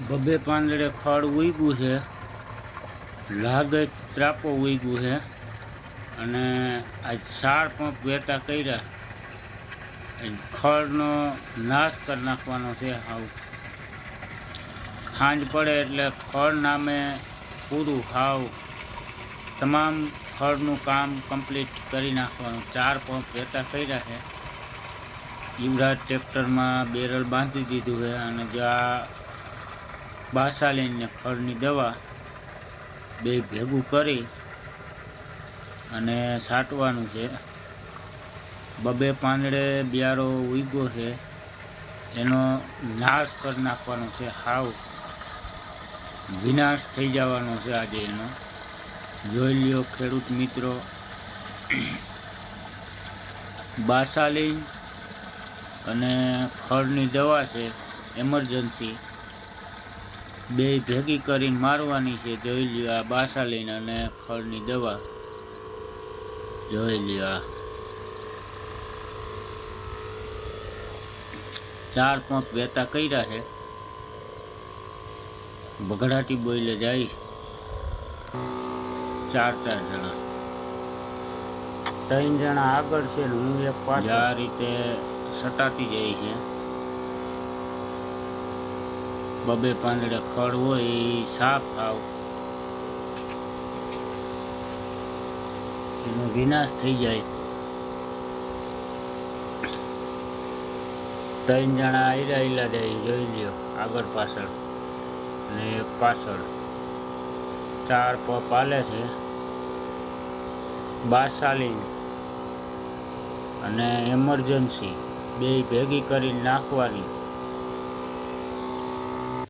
બબે પાંદડે ખડ ઉગ્યું છે. લાગે ત્રાપો ઉગ્યું છે. અને આ સાર પંપ વેટા કર્યા. ખડનો નાશ કરી નાખવાનો છે હાવ. સાંજ પડે એટલે ખડ નામે પૂરું હાવ. તમામ ખડનું કામ કમ્પ્લીટ કરી નાખવાનું. ચાર પંપ વેટા કર્યા છે. યુવરાજ ટ્રેક્ટરમાં બેરલ બાંધી દીધું છે અને જો આ બાસાલીનને ખરની દવા બે ભેગું કરી અને છાંટવાનું છે. બબે પાંદડે બિયારો ઉગ્યો છે. એનો નાશ કરી નાખવાનો છે. હાવ વિનાશ થઈ જવાનો છે આજે એનો. જોઈ લ્યો ખેડૂત મિત્રો. બાસાલી અને ખડની દવા છે. એમરજન્સી બે ભેગી કરીને મારવાની છે. જોઈ લ્યો આ બાસાલીન અને ખળની દવા. જોઈ લ્યો ચાર પંપ વેતા કર્યા છે. બગડાટી બોઈલે જાય ચાર ચાર જણા. ત્રણ જણા આગળ છે હું એક પાછળ. આ રીતે સટાતી જાય છે. બબે પાંદડે ખડ હોય એ સાફ આવ એનો વિનાશ થઈ જાય. ત્રણ જણા આયરા આયલા જાય, જોઈ લ્યો, આગળ પાછળ અને એક પાછળ. ચાર પપ આલે છે. બાસાલી અને એમરજન્સી બે ભેગી કરી નાખવાની.